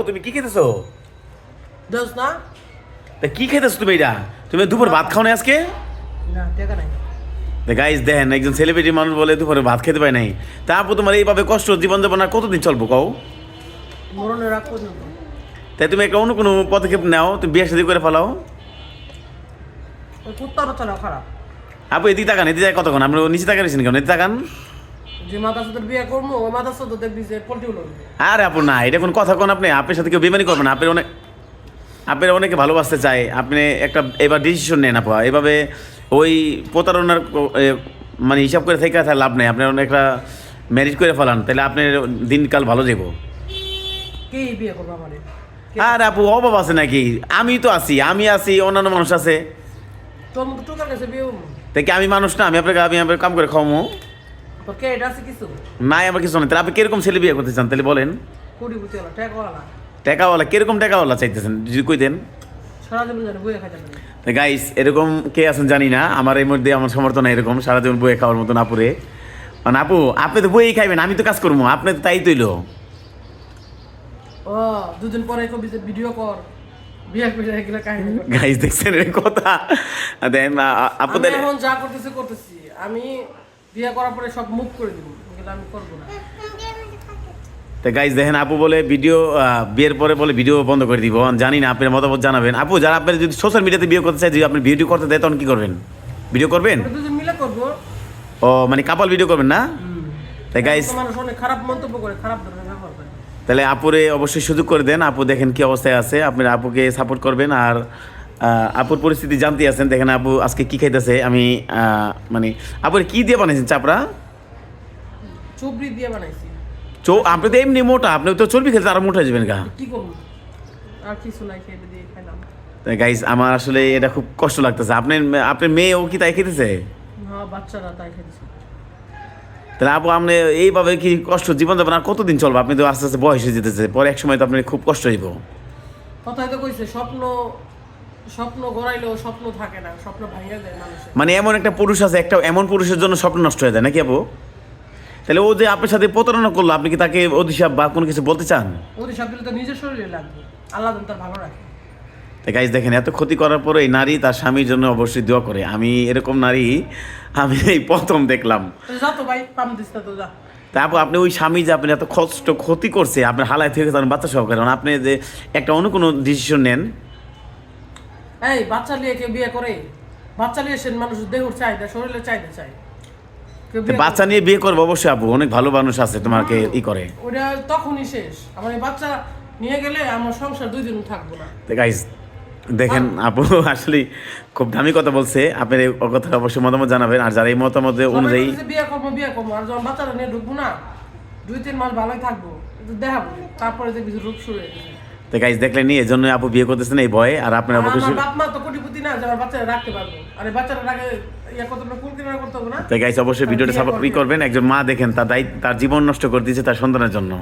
ও তুমি কি খেতেছো? দোষ না। তা কি খেতেছো তুমি এটা? তুমি দুপুর ভাত খাও না আজকে? না টাকা নাই। গাইজ দেখেন একজন সেলিব্রিটি মানুষ বলে দুপুরে ভাত খেতে পায় নাই। তা আপু তোমার এইভাবে কষ্ট জীবনযাপন আর কতদিন চলবো কও? মরণের রাগ পর্যন্ত। তাই তুমি একটা অন্য কোনো পদক্ষেপ নাও তুমি বিয়ে শাদী করে ফেলাও। খারাপ। আপু এদিকে তাকান এদিকে তাকান কতক্ষণ? আমরা নিচে তাকাইছেন কেন এদিকে তাকান। যে মাথা বিয়ে করব ওই মাথা দেখবি যে পোল্ট্রি উঠবে আরে আপু না এটা কোনো কথা কোন আপনি। আপনার সাথে কেউ বেমানি করবেন আপনি অনেক আপনার অনেকে ভালোবাসতে চায়। আপনি একটা এবার ডিসিশন নেন আপা। এভাবে ওই প্রতারণার মানে হিসাব করে থেকে তাহলে লাভ নেই। আপনি অনেক একটা ম্যারেজ করে ফেলান। তাহলে আপনার দিনকাল ভালো যাব কে বিয়ে করব আমারে? আর আপু অভাব আছে নাকি? আমি তো আছি। আমি আছি অন্যান্য মানুষ আছে। তোর কাছে বিয়ে তাই কি আমি মানুষ না? আমি আপনাকে আমি আপনার কাম করে খাওয়াবো। তোর কে এটা আছে কিছু? নাই আমার কিছু নেই। তাহলে আপনি কীরকম ছেলে বিয়ে করতে চান? তাহলে বলেন। কুড়ি বুঝতে গেল টাকা ওয়ালা টাকাওয়ালা কীরকম টাকাওয়ালা চাইতেছেন? যদি কই দেন। সারা জীবন জানি বইয়ে খাই গাইস এরকম কে আছেন জানি না। আমার এই মধ্যে আমার সমর্থন এরকম। সারা জীবন বইয়ে খাওয়ার মতন আপুরে। মানে আপু আপনি তো বইয়ে খাইবেন আমি তো কাজ করব। আপনি তো তাই তৈল। ও দুদিন পরে কবি ভিডিও কর। গাইস দেখছেন কথা? দেন আপু এখন যা করতেছি করতেছি। আমি বিয়ে করার পরে সব মুভ করে দিব। এগুলো আমি করব না। তো গাইস দেখেন আপু বলে ভিডিও বিয়ের পরে বলে ভিডিও বন্ধ করে দিব। জানি না আপনার মতামত জানাবেন। আপু যারা আপনার যদি সোশ্যাল মিডিয়াতে বিয়ে করতে চাই যদি আপনি ভিডিও করতে দেয় তখন কি করবেন? ভিডিও করবেন? মিলে করব। ও মানে কাপাল ভিডিও করবেন না? তাই অনেক খারাপ মন্তব্য করে খারাপ তাহলে আপুরে অবশ্যই সুযোগ করে দেন। আপু দেখেন কি অবস্থায় আছে। আপনার আপুকে সাপোর্ট করবেন আর আপুর পরিস্থিতি জানতে আছেন। দেখেন আপু আজকে কি খাইতেছে? আমি মানে আপুর কি দিয়ে বানাইছেন চাপড়া? চুবড়ি দিয়ে বানাইছি। চৌ আপনি তো এমনি মোটা আপনি তো চর্বি খেতে আরও মোটা যাবেন গা। কি করব? আর কিছু নাই খেয়ে দিয়ে খাইলাম। গাইস আমার আসলে এটা খুব কষ্ট লাগতেছে। আপনার আপনার মেয়ে ও কি তাই খেতেছে? হ্যাঁ বাচ্চারা তাই খেয়েছে তাহলে আপু আপনি এইভাবে কি কষ্ট জীবন যাপন? আর কতদিন চলবে? আপনি তো আস্তে আস্তে বয়স হয়ে যেতেছে। পরে এক সময় তো আপনার খুব কষ্ট হইব। কথাই তো কইছে স্বপ্ন স্বপ্ন গড়াইলেও স্বপ্ন থাকে না স্বপ্ন ভাঙিয়ে দেয় মানুষের। মানে এমন একটা পুরুষ আছে একটা এমন পুরুষের জন্য স্বপ্ন নষ্ট হয়ে যায় নাকি আপু? তাহলে ও যে আপনার সাথে প্রতারণা করল আপনি কি তাকে অধিশাপ বা কোনো কিছু বলতে চান? সব দিলে তো নিজের শরীরে লাগবে আল্লাহ তার ভালো রাখে। তাই গাইজ দেখেন এত ক্ষতি করার পরে এই নারী তার স্বামীর জন্য অবশ্যই দোয়া করে। আমি এরকম নারী আমি এই প্রথম দেখলাম। তো তারপর আপনি ওই স্বামী যে আপনি এত কষ্ট ক্ষতি করছে আপনার হালায় থেকে তার বাচ্চা সহকারে। কারণ আপনি যে একটা অন্য কোনো ডিসিশন নেন এই বাচ্চা নিয়ে কেউ বিয়ে করে? বাচ্চা নিয়ে সে মানুষ দেহর চাহিদা শরীরের চাহিদা চাই বাচ্চা নিয়ে বিয়ে করব অবশ্যই আপু অনেক ভালো মানুষ আছে তোমাকে ই করে। ওটা তখনই শেষ। আমার বাচ্চা নিয়ে গেলে আমার সংসার দুই দিন থাকব না। তো গাইজ দেখেন আপু আসলে খুব দামি কথা বলছে। আপনার এই কথা অবশ্যই মতামত জানাবেন। আর যারা এই মতামত অনুযায়ী বিয়ে করব বিয়ে করব। আর যখন বাচ্চাটা নিয়ে ঢুকবো না দুই তিন মাস ভালোই থাকব। দেখাবো। তারপরে দেখবি রূপ শুরু হয়ে তো গাইজ দেখলেন এই জন্য আপু বিয়ে করতেছেন এই ভয়ে আর আপনার আর খুশি তো কোটিপতি না যে আমার বাচ্চারা রাখতে পারব। আর বাচ্চারা রাখে ইয়ে কত কুল কিনারা করতে হবে না? তাই গাইজ অবশ্যই ভিডিওটা সাপোর্ট করবেন একজন মা দেখেন তার দায়িত্ব তার জীবন নষ্ট করে দিয়েছে তার সন্তানের জন্য।